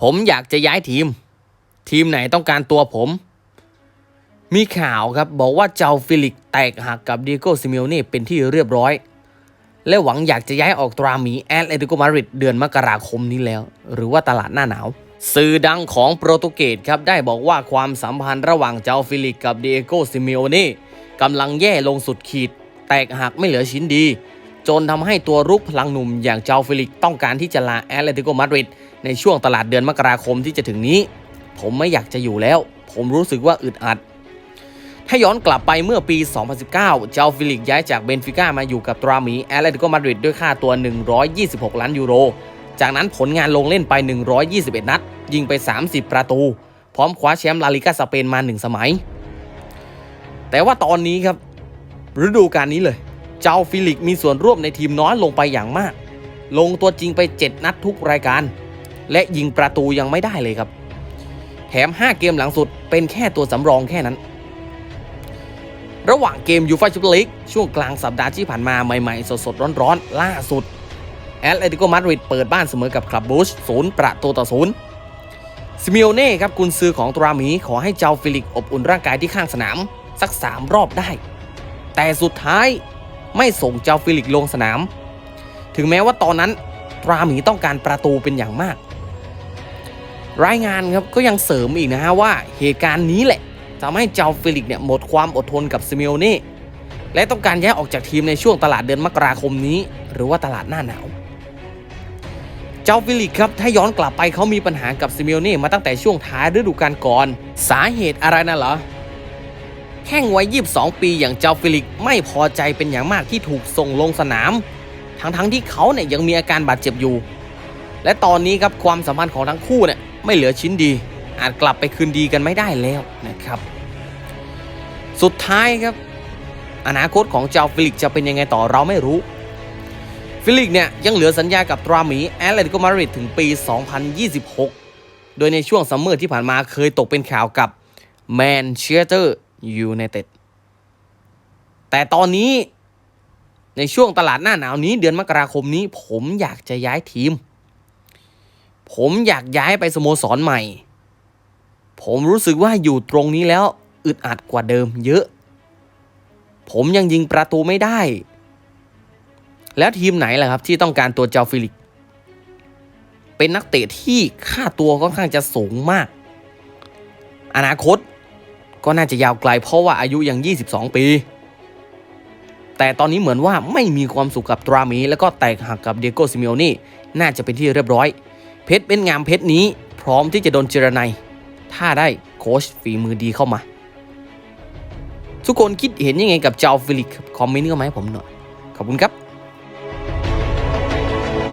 ผมอยากจะย้ายทีม ทีมไหนต้องการตัวผม มีข่าวครับบอกว่าเจ้าฟิลิกแตกหักกับเดีโกซิเมโอเน่เป็นที่เรียบร้อย และหวังอยากจะย้ายออกตราหมีแอตเลติโกมาดริดเดือนมกราคมนี้แล้ว หรือว่าตลาดหน้าหนาวสื่อดังของโปรตุเกสครับ ได้บอกว่าความสัมพันธ์ระหว่างเจ้าฟิลิกกับเดีโกซิเมโอเน่กำลังแย่ลงสุดขีด แตกหักไม่เหลือชิ้นดี จนทำให้ตัวรุกพลังหนุ่มอย่างเจ้าฟิลิกต้องการที่จะลาแอตเลติโกมาดริดในช่วงตลาดเดือนมกราคมที่จะถึงนี้ ผมไม่อยากจะอยู่แล้ว ผมรู้สึกว่าอึดอัด ถ้าย้อนกลับไปเมื่อปี 2019 เจ้าฟิลิกย้ายจากเบนฟิก้ามาอยู่กับตราหมีแอตเลติโกมาดริดด้วยค่าตัว 126 ล้านยูโร จากนั้นผลงานลงเล่นไป 121 นัด ยิงไป 30 ประตู พร้อมคว้าแชมป์ลาลิกาสเปนมา 1 สมัย แต่ว่าตอนนี้ครับฤดูกาลนี้เลย เจ้าฟิลิกมีส่วนร่วมในทีมน้อยลงไปอย่างมาก ลงตัวจริงไป 7 นัดทุกรายการ และยิงประตูยังไม่ได้เลยครับ แถม 5 เกมหลังสุดเป็นแค่ตัวสำรองแค่นั้น ระหว่างเกมยูฟ่าแชมเปี้ยนลีกช่วงกลางสัปดาห์ที่ผ่านมาใหม่ๆ สดๆ ร้อนๆ ล่าสุดแอตเลติโกมาดริดเปิดบ้านเสมอกับคลับบูชศูนย์ประตูต่อศูนย์ซิเมโอเน่ครับกุนซือของตราหมีขอให้เจ้าฟิลิกอบอุ่นร่างกายที่ข้างสนาม สัก 3 รอบได้ แต่สุดท้าย ไม่ส่งเจ้าฟิลิกลงสนาม ถึงแม้ว่าตอนนั้นตราหมีต้องการประตูเป็นอย่างมาก รายงานครับก็ยังเสริมอีกนะฮะว่าเหตุการณ์นี้แหละทำให้เจ้าฟิลิกเนี่ยหมดความอดทนกับซิเมโอเน่และต้องการย้ายออกจากทีมในช่วงตลาดเดือนมกราคมนี้ หรือว่าตลาดหน้าหนาว เจ้าฟิลิกครับถ้าย้อนกลับไปเขามีปัญหากับซิเมโอเน่มาตั้งแต่ช่วงท้ายฤดูกาลก่อน สาเหตุอะไรนะเหรอ แข้งวัย22 ปีอย่างเจ้าฟิลิกไม่พอใจเป็นอย่างมากที่ถูกส่งลงสนาม ทั้งๆที่เขาเนี่ยยังมีอาการบาดเจ็บอยู่ และตอนนี้ครับความสัมพันธ์ของทั้งคู่เนี่ยไม่เหลือชิ้นดี อาจกลับไปคืนดีกันไม่ได้แล้วนะครับ สุดท้ายครับ อนาคตของเจ้าฟิลิกจะเป็นยังไงต่อเราไม่รู้ ฟิลิกเนี่ยยังเหลือสัญญากับตราหมีแอตเลติโกมาริดถึงปี 2026 โดยในช่วงซัมเมอร์ที่ผ่านมาเคยตกเป็นข่าวกับแมนเชสเตอร์ ยูไนเต็ดแต่ตอนนี้ในช่วงตลาดหน้าหนาวนี้เดือนมกราคมนี้ ผมอยากจะย้ายทีม ผมอยากย้ายไปสโมสรใหม่ ผมรู้สึกว่าอยู่ตรงนี้แล้วอึดอัดกว่าเดิมเยอะ ผมยังยิงประตูไม่ได้ แล้วทีมไหนล่ะครับที่ต้องการตัวเจ้าฟิลิก เป็นนักเตะที่ค่าตัวค่อนข้างจะสูงมาก อนาคต ก็น่าจะยาวไกลเพราะว่าอายุยัง 22 ปี แต่ตอนนี้เหมือนว่าไม่มีความสุขกับตรามี แล้วก็แตกหักกับเดโกซิเมโอนี่น่าจะเป็นที่เรียบร้อย เพชรเป็นงามเพชรนี้พร้อมที่จะโดนเจรไนถ้าได้โค้ชฝีมือดีเข้ามา ทุกคนคิดเห็นยังไงกับเจ้าฟิลิกคอมเมนต์เข้ามาให้ผมหน่อย ขอบคุณครับ